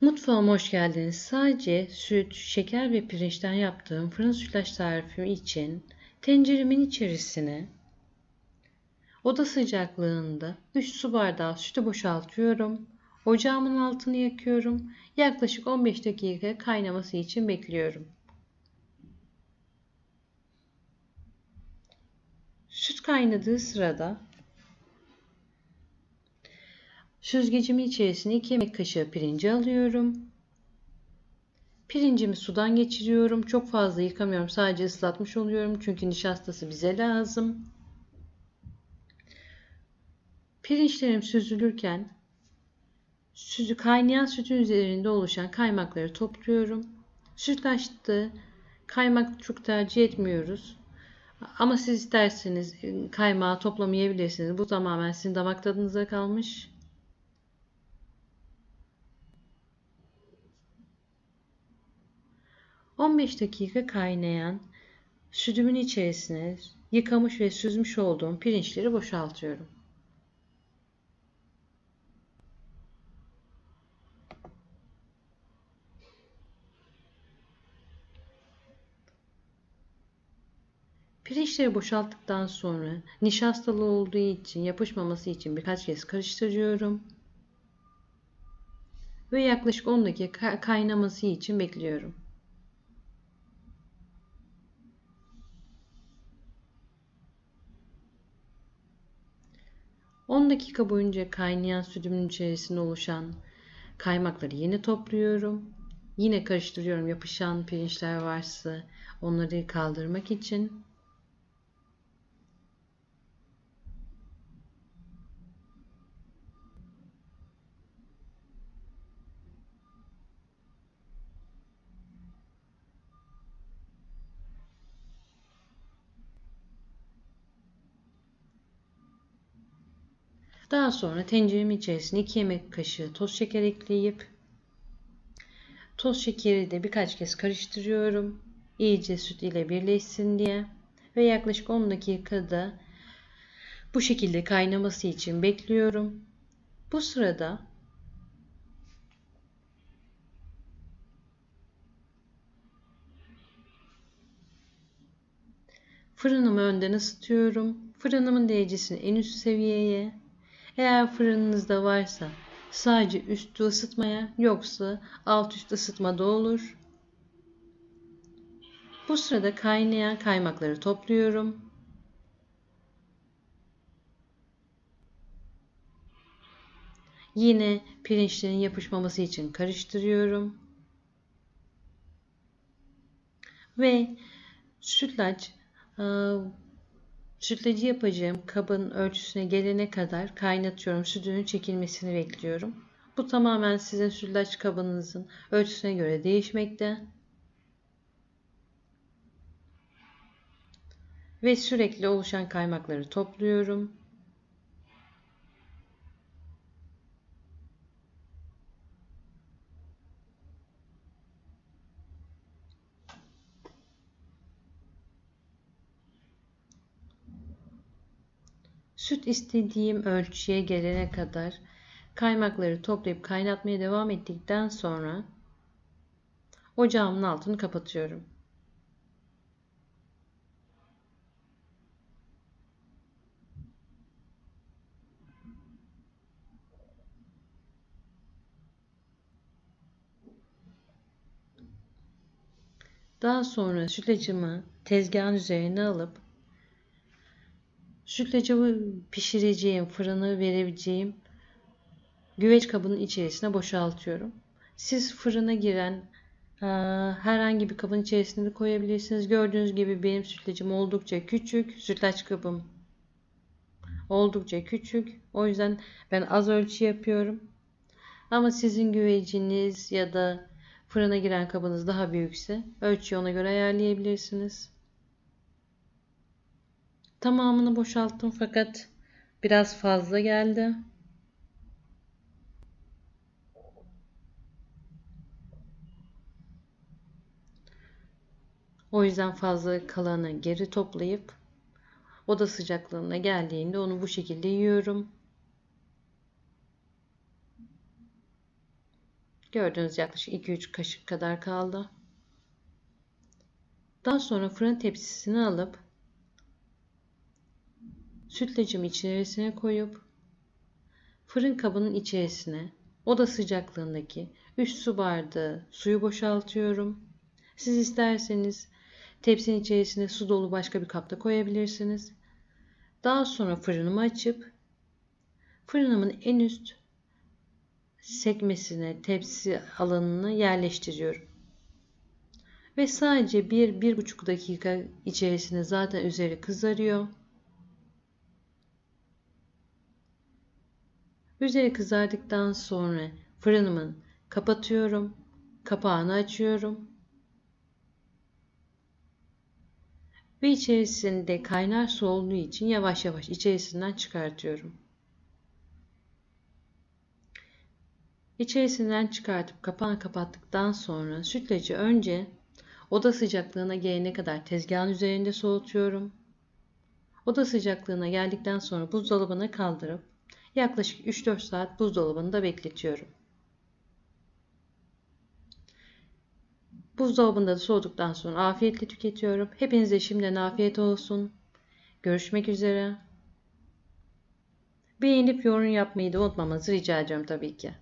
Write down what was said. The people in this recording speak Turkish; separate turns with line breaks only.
Mutfağıma hoş geldiniz. Sadece süt, şeker ve pirinçten yaptığım fırın sütlaç tarifi için tenceremin içerisine oda sıcaklığında 3 su bardağı sütü boşaltıyorum. Ocağımın altını yakıyorum. Yaklaşık 15 dakika kaynaması için bekliyorum. Süt kaynadığı sırada Süzgecimin içerisine 2 yemek kaşığı pirinci alıyorum. Pirincimi sudan geçiriyorum. Çok fazla yıkamıyorum. Sadece ıslatmış oluyorum. Çünkü nişastası bize lazım. Pirinçlerim süzülürken süzü kaynayan sütün üzerinde oluşan kaymakları topluyorum. Sütlaçta kaymak çok tercih etmiyoruz. Ama siz isterseniz kaymağı toplamayabilirsiniz. Bu tamamen sizin damak tadınıza kalmış. 15 dakika kaynayan sütümün içerisine yıkamış ve süzmüş olduğum pirinçleri boşaltıyorum. Pirinçleri boşalttıktan sonra nişastalı olduğu için yapışmaması için birkaç kez karıştırıyorum. Ve yaklaşık 10 dakika kaynaması için bekliyorum. 10 dakika boyunca kaynayan sütümün içerisinde oluşan kaymakları yine topluyorum. Yine karıştırıyorum yapışan pirinçler varsa onları kaldırmak için. Daha sonra tenceremin içerisine 2 yemek kaşığı toz şeker ekleyip toz şekeri de birkaç kez karıştırıyorum. İyice süt ile birleşsin diye ve yaklaşık 10 dakikada bu şekilde kaynaması için bekliyorum. Bu sırada fırınımı önden ısıtıyorum. Fırınımın derecesini en üst seviyeye eğer fırınınızda varsa sadece üstü ısıtmaya yoksa alt üst ısıtma da olur. Bu sırada kaynayan kaymakları topluyorum. Yine pirinçlerin yapışmaması için karıştırıyorum. Ve sütlaç Sütlacı yapacağım kabın ölçüsüne gelene kadar kaynatıyorum. Sütünün çekilmesini bekliyorum. Bu tamamen sizin sütlaç kabınızın ölçüsüne göre değişmekte. Ve sürekli oluşan kaymakları topluyorum. Süt istediğim ölçüye gelene kadar kaymakları toplayıp kaynatmaya devam ettikten sonra ocağımın altını kapatıyorum. Daha sonra sütlacımı tezgahın üzerine alıp Sütlacımı pişireceğim, fırını verebileceğim güveç kabının içerisine boşaltıyorum. Siz fırına giren e, herhangi bir kabın içerisine de koyabilirsiniz. Gördüğünüz gibi benim sütlacım oldukça küçük. Sütlaç kabım oldukça küçük. O yüzden ben az ölçü yapıyorum. Ama sizin güveciniz ya da fırına giren kabınız daha büyükse ölçüyü ona göre ayarlayabilirsiniz. Tamamını boşalttım fakat biraz fazla geldi. O yüzden fazla kalanı geri toplayıp oda sıcaklığına geldiğinde onu bu şekilde yiyorum. Gördüğünüz yaklaşık 2-3 kaşık kadar kaldı. Daha sonra fırın tepsisini alıp sütlacımı içerisine koyup fırın kabının içerisine oda sıcaklığındaki 3 su bardağı suyu boşaltıyorum. Siz isterseniz tepsinin içerisine su dolu başka bir kapta koyabilirsiniz. Daha sonra fırınımı açıp fırınımın en üst sekmesine tepsi alanını yerleştiriyorum. Ve sadece 1-1,5 dakika içerisinde zaten üzeri kızarıyor. Üzeri kızardıktan sonra fırınımın kapatıyorum. Kapağını açıyorum. Ve içerisinde kaynar su olduğu için yavaş yavaş içerisinden çıkartıyorum. İçerisinden çıkartıp kapağını kapattıktan sonra sütlacı önce oda sıcaklığına gelene kadar tezgahın üzerinde soğutuyorum. Oda sıcaklığına geldikten sonra buzdolabına kaldırıp yaklaşık 3-4 saat buzdolabında bekletiyorum. Buzdolabında da soğuduktan sonra afiyetle tüketiyorum. Hepinize şimdiden afiyet olsun. Görüşmek üzere. Beğenip yorum yapmayı da unutmamanızı rica ediyorum tabii ki.